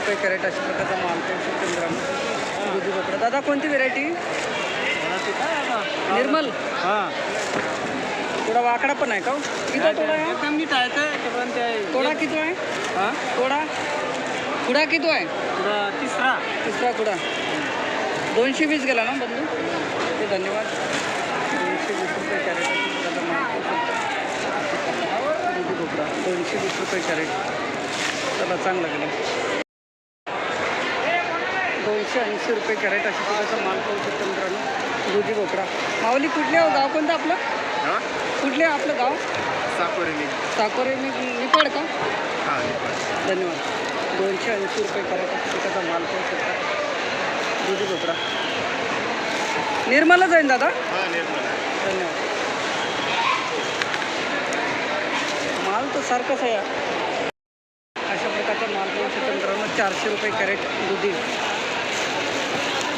रुपये कॅरेट अशा प्रकारचा माल शकतो मित्रांनो दुधी भोपळा. दादा कोणती व्हेरायटी निर्मल. हां. थोडा वाकडा पण आहे का हो? किती तोडा आहे एकदम नीट तोडा किती आहे? हां? तोडा कुडा किती आहे? तिसरा. तिसरा कुडा दोनशे वीस गेला ना बंधू? ते धन्यवाद. दोनशे वीस रुपये कॅरेट दुधी भोपळा. दोनशे वीस रुपये कॅरेट. चला चांगला गेला. दोनशे ऐंशी रुपये कॅरेट अशा प्रकारचा माल पाहू शकतो मित्रांनो. दुधी भोपळा माऊली कुठले हो? गाव कोणतं आपलं? हां? कुठले आपलं गाव? साकोरेली साकोरे नि निपाड का? हां धन्यवाद. दोनशे ऐंशी रुपये कॅरेट अशा प्रकारचा माल पाहू शकता. दुधी भोपळा निर्मला जाईन दादा? हां धन्यवाद. माल तर सारखाच आहे. अशा प्रकारचा माल पाहू शकतो मित्रांनो. चारशे रुपये कॅरेट दुधी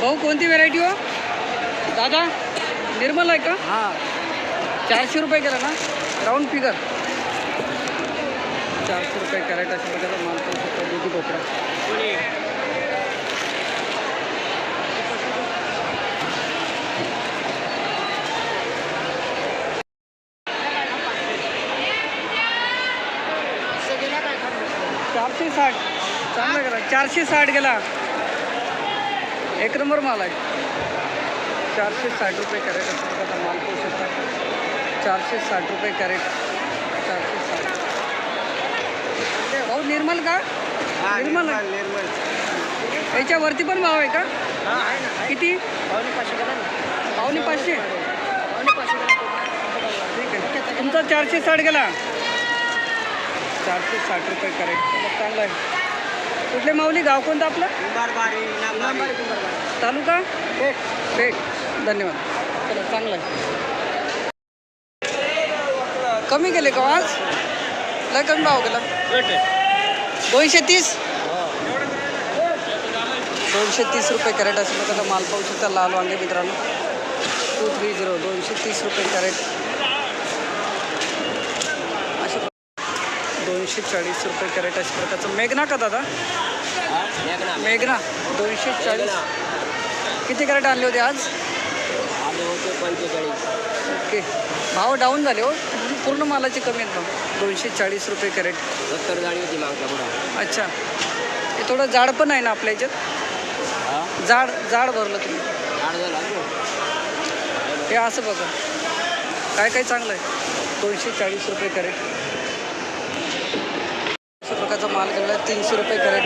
भाऊ कोणती व्हेरायटी हो? दादा निर्मल आहे का? हां. चारशे रुपये गेला ना? राऊंड फिगर चारशे रुपये कॅरेट अशा प्रकारचा माल पाहू शकतो दुधी भोपळा. चारशे साठ. चांगला गेला चारशे साठ गेला. एक नंबर माल आहे. चारशे साठ रुपये कॅरेट अशा प्रकारचा माल पाहू शकता. चारशे साठ रुपये कॅरेट. चारशे साठ. भाऊ निर्मल का? निर्मल. निर्मल याच्यावरती पण भाव आहे का? हां किती? पावणे पाचशे गेला ना. पावणे पाचशे? ठीक आहे. तुमचा चारशे साठ गेला. चारशे साठ रुपये कॅरेट. चांगला आहे. कुठले माऊली? गाव कोणतं आपलं? तालुका? पेठ. पेठ. धन्यवाद. चला चांगलं आहे. कमी गेले का आज? लय कमी भाव गेला दोनशे तीस? दोनशे तीस रुपये कॅरेट असेल प्रकारचा माल पाहू शकता लाल वांगे मित्रांनो. टू थ्री झिरो दोनशे तीस रुपये कॅरेट. दोनशे चाळीस रुपये कॅरेट अशा प्रकारचं मेघना का दादा? मेघना. दोनशे चाळीस किती कॅरेट आणले होते आज? ओके. भाव डाऊन झाले हो. पूर्ण मालाचे कमी आहेत भाव. दोनशे चाळीस रुपये कॅरेट. सत्तर गाडी होती मागच्या अच्छा. हे थोडं जाड पण आहे ना आपल्या याच्यात? जाड जाड भरलं तुम्ही. हे असं बघा. काय काय चांगलं आहे? दोनशे चाळीस रुपये कॅरेट. प्रकारचा माल केलेला आहे तीनशे रुपये कॅरेट.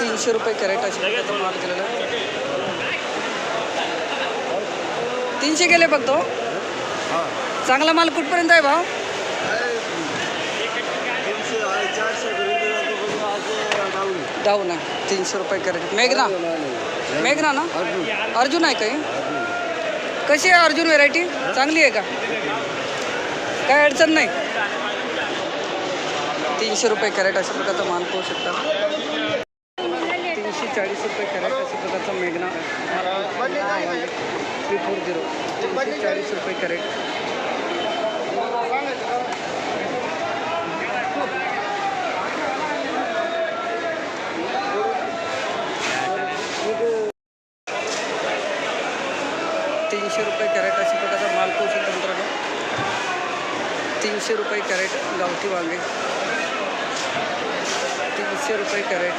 तीनशे रुपये कॅरेट अशा प्रकारचा माल केलेला आहे तीनशे गेले बघतो चांगला माल कुठपर्यंत आहे भाव? डाऊन आहे. तीनशे रुपये कॅरेट. मेघना. मेघना ना? अर्जुन आहे काही? कशी आहे अर्जुन व्हेरायटी? चांगली आहे का? काय अडचण नाही? तीनशे रुपये कॅरेट अशा प्रकारचा माल पाहू शकता. तीनशे चाळीस रुपये कॅरेट अशा प्रकारचा मेघना थ्री फोर झिरो. तीनशे चाळीस रुपये कॅरेट. तीनशे रुपये कॅरेट अशा प्रकारचा माल पाहू शकतो मित्रांनो. तीनशे रुपये कॅरेट गावठी वांगे. तीनशे रुपये कॅरेट.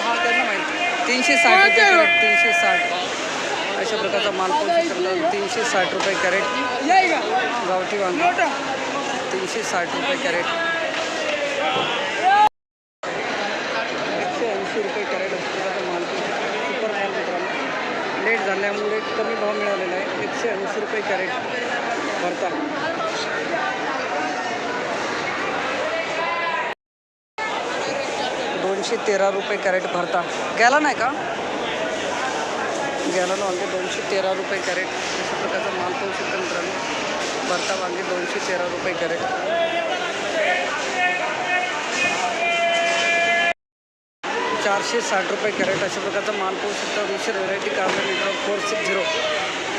हा त्यांना माहिती तीनशे साठ रुपये कॅरेट तीनशे साठ. अशा प्रकारचा माल शकतो तीनशे साठ रुपये कॅरेट. गावठी वांगे. तीनशे साठ रुपये कॅरेट. एकशे ऐंशी रुपये कॅरेट असतो माल सुपर माल मित्रांनो. लेट झाल्यामुळे कमी भाव मिळालेला आहे. एकशे ऐंशी रुपये कॅरेट. दोनशे तेरा रुपये कॅरेट भरता. गेला नाही का? गेला ना वांगे दोनशे तेरा रुपये कॅरेट. अशा प्रकारचा माल पाहू शकतो मित्रांनो. भरता वांगे दोनशे तेरा रुपये कॅरेट. चारशे साठ रुपये कॅरेट. अशा प्रकारचा माल पाहू शकता. विशेष व्हरायटी कारले फोर सिक्स झिरो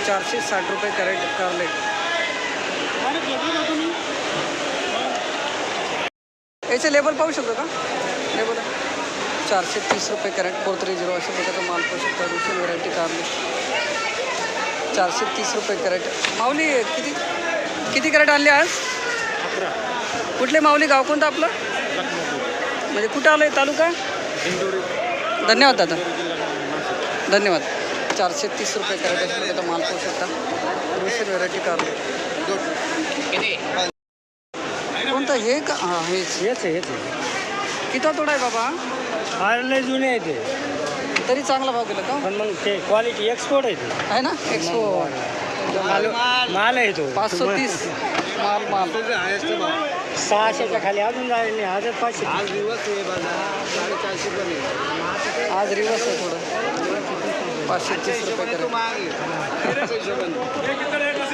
चारशे साठ रुपये कॅरेट कार्लेट याचे लेबल पाहू शकतो का? लेबल चारशे तीस रुपये कॅरेट फोर थ्री झिरो अशा प्रकारचा माल पाहू शकता. रुशियन व्हरायटी कारली चारशे तीस रुपये कॅरेट. माऊली किती किती कॅरेट आणले आज? कुठले माऊली? गाव कोणतं आपलं? म्हणजे कुठं आलं आहे तालुका धन्यवाद दादा. धन्यवाद. चारशे तीस रुपये कॅरेट अशा प्रकारचा माल पाहू शकता. रुशियन व्हरायटी कारली कोणतं हे का? हां हेच. हेच आहे हेच आहे. किती तोडा आहे बाबा? फार लय जुने आहे ते तरी चांगला भाव गेला का? पण मग ते क्वालिटी एक्सपोर्ट आहे ते. आहे ना? एक्सपो माल माल. आहे तो. पाचशे तीस. माल माल. सहाशेच्या खाली अजून जाईल नाही आजच पाचशे. आज दिवस आहे बाजार साडेचारशे पण आहे. आज रिवर्स आहे थोडं. पाचशे तीस रुपये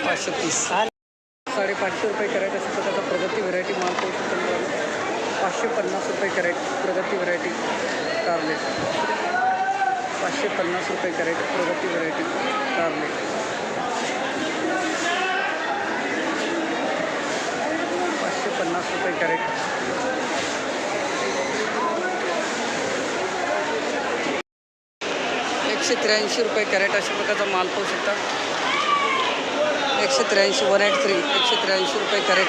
पाचशे तीस. साडेपाचशे रुपये कॅरेट तर त्याचा प्रगती व्हरायटी माल पाहू शकतो पाचशे पन्नास रुपये कॅरेट प्रगती व्हरायटी कार्लेट पाचशे पन्नास रुपये कॅरेट प्रगती व्हरायटी कार्लेट पाचशे पन्नास रुपये कॅरेट. एकशे त्र्याऐंशी रुपये कॅरेट अशा प्रकारचा माल पाहू शकता. एकशे त्र्याऐंशी वन एट थ्री एकशे त्र्याऐंशी रुपये कॅरेट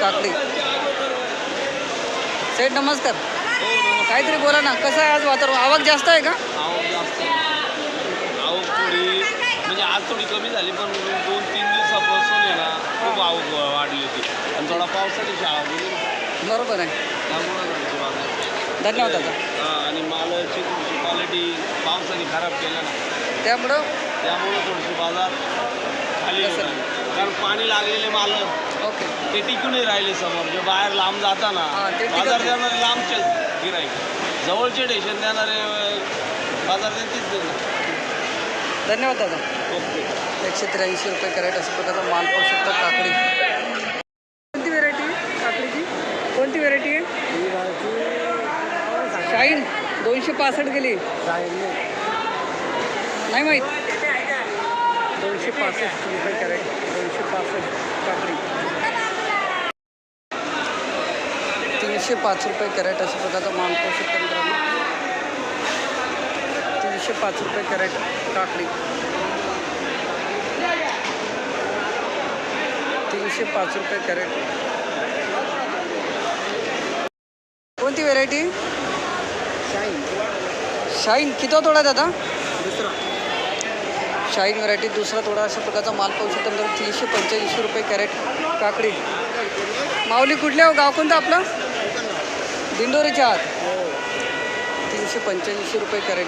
काकडी. सेठ नमस्कार. काहीतरी बोला ना कसं आहे आज वातावरण? आवक जास्त आहे का? आवक जास्त आवक थोडी म्हणजे आज थोडी कमी झाली पण दोन तीन दिवसापासून आहे ना खूप आवक वाढली होती. आणि थोडा पावसाची ना, बरोबर आहे. धन्यवाद दादा. हा, आणि मालाची थोडीशी क्वालिटी पावसाने खराब केलं ना. त्यामुळं? त्यामुळं थोडीशी बाजार होणार. कारण पाणी लागलेले माल ओके. ते टिकूनही राहिले समोर. जे बाहेर लांब जाताना हा, ते टिकत बाजार नाही. देणारे लांबचे गिराईक जवळचे स्टेशन देणारे अं, बाजार देतीच देणार धन्यवाद दादा. ओके. एकशे त्र्याऐंशी रुपये कॅरेट अशा प्रकारचा माल पाहू शकता काकडी. कोणती व्हेरायटी काकडीची? कोणती व्हेरायटी आहे? शाईन दोनशे पासष्ट गेली. नाही माहीत. दोनशे पासष्ट रुपये कॅरेट दोनशे पासष्ट काकडी तीनशे पाच रुपये कॅरेट अशा प्रकारचा माल पाहू शकता मित्रांनो तीनशे पाच रुपये कॅरेट काकडी। तीनशे पाच रुपये कॅरेट। कोणती व्हेरायटी शाईन किती तोडा दादा दुसरा। शाहीन व्हरायटी दुसरा थोडा अशा प्रकारचा माल पाहू शकतो. तर तीनशे पंच्याऐंशी रुपये कॅरेट काकडी. माऊली कुठल्या हो? गाव कोणतं आपलं? दिंडोरीच्या आत. तीनशे पंच्याऐंशी रुपये कॅरेट.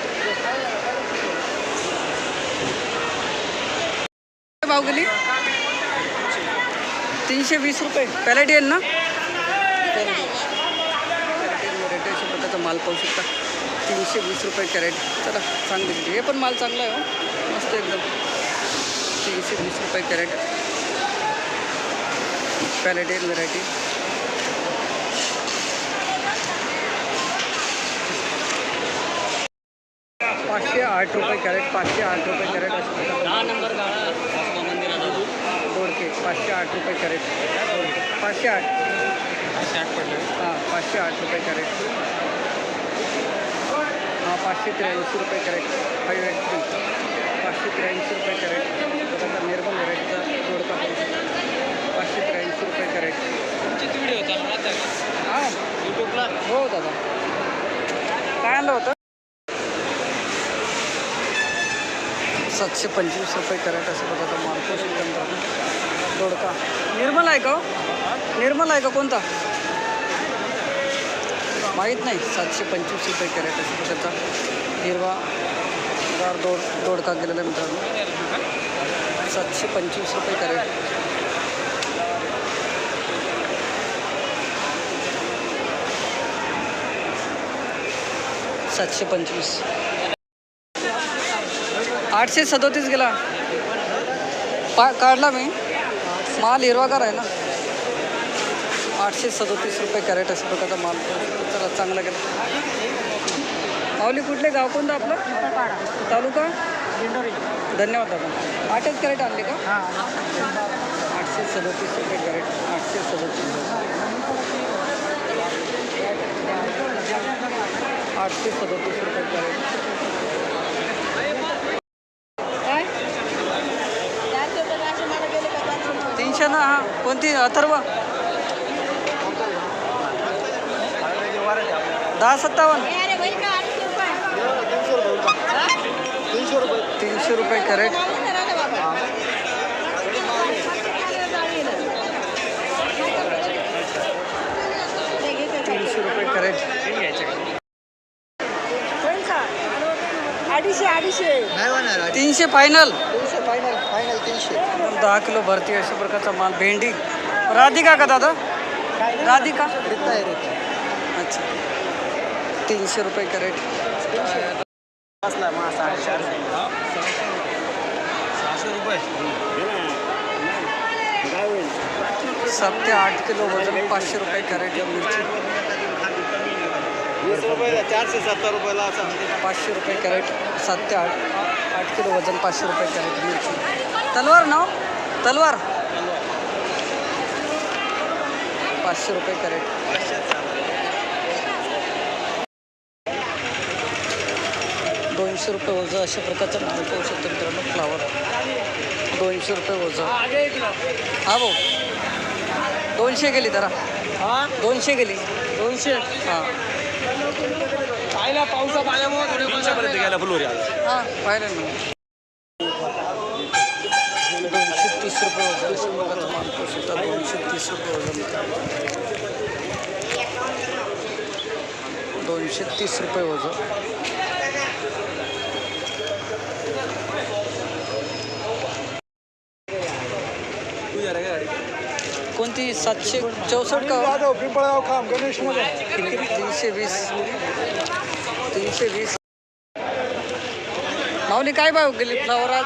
भाव गेली? तीनशे वीस रुपये. पॅलेटियन ना? प्रकारचा माल पाहू शकता. तीनशे वीस रुपये कॅरेट. चला चांगली हे पण माल चांगला आहे हो. मस्त एकदम. तीनशे वीस रुपये कॅरेट. पॅलेटियन व्हरायटी पाचशे आठ रुपये कॅरेट पाचशे आठ रुपये कॅरेट नंबर पाचशे आठ रुपये कॅरेट. पाचशे आठ. हाँ पाचशे आठ रुपये कॅरेट. पाचशे त्र्याऐंशी रुपये कॅरेट फाईव्ह एट थ्री पाचशे त्र्याऐंशी रुपये कॅरेट. बघा निर्मल व्हरायटीचा शकता. पाचशे त्र्याऐंशी रुपये कॅरेट. व्हिडिओ चालू राहता का हां. युट्यूबला हो दादा. काय आणलं होतं? सातशे पंचवीस रुपये कॅरेट असं बघा मार्कोस दोडका निर्मल आहे का हो? निर्मल आहे का कोणता? माहीत नाही सातशे पंचवीस रुपये कॅरेट असं त्याचा हिरवा गार दोड दोडका गेलेला मित्रांनो. सातशे पंचवीस रुपये कॅरेट. सातशे पंचवीस. आठशे सदोतीस गेला. पा काढला मी. माल हिरवागार आहे ना. आठशे सदोतीस रुपये कॅरेट अशा प्रकारचा माल चला चांगला गेला. माऊली कुठले गाव कोणतं आपलं? तालुका? धन्यवाद दादा. आठच कॅरेट आणले का? आठशे आठशे सदतीस रुपये कॅरेट. आठशे सदतीस आठशे सदतीस रुपये कॅरेट. तीनशे ना? हा. कोणती? अथर्व? दहा सत्तावन्न. तीनशे रुपये कॅरेट तीनशे रुपये कॅरेट होणार तीनशे फायनल दहा किलो भरती अशा प्रकारचा माल भेंडी. राधिका का दादा? राधिका रित्ता आहे रित्ता अच्छा तीनशे रुपये कॅरेट. रुपये सात ते आठ किलो वजन पाचशे रुपये कॅरेट मिरची. चारशे सत्तर रुपयाला पाचशे रुपये कॅरेट सात ते आठ आठ किलो वजन पाचशे रुपये कॅरेट मिरची. तलवार ना तलवार. पाचशे रुपये कॅरेट. दोनशे रुपये वजन अशा प्रकारचा माल पाहू शकतो मित्रांनो फ्लावर दोनशे रुपये वजन. हा भाऊ. दोनशे गेली जरा. दोनशे गेली. दोनशे? हां. पाहिला पावसा पाण्यामुळे थोडे वर्षापर्यंत गेला फुलवरी आज. हां पाहिलं ना. दोनशे तीस रुपये वजन अशा प्रकारचा माल पाहू शकता. दोनशे तीस रुपये वजन दोनशे तीस रुपये वजन कोणती सातशे चौसष्ट का? खाम गणेश तीनशे वीस तीनशे वीस. माऊली काय भाव गेली फ्लावर आज?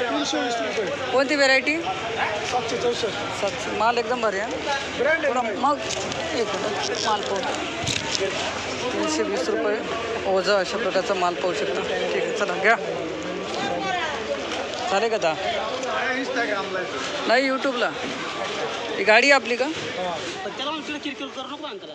तीनशे वीस रुपये. कोणती व्हेरायटी सातशे चौसष्ट. सातशे. माल एकदम भारी आहे मग एक मिनिट माल पाहू. तीनशे वीस रुपये. ओझं अशा प्रकारचा माल पाहू शकता. ठीक आहे चला घ्या. चालेल का दा नाही यूट्यूबला ही गाडी आपली का? त्याला किरकिर करू नको अंतरा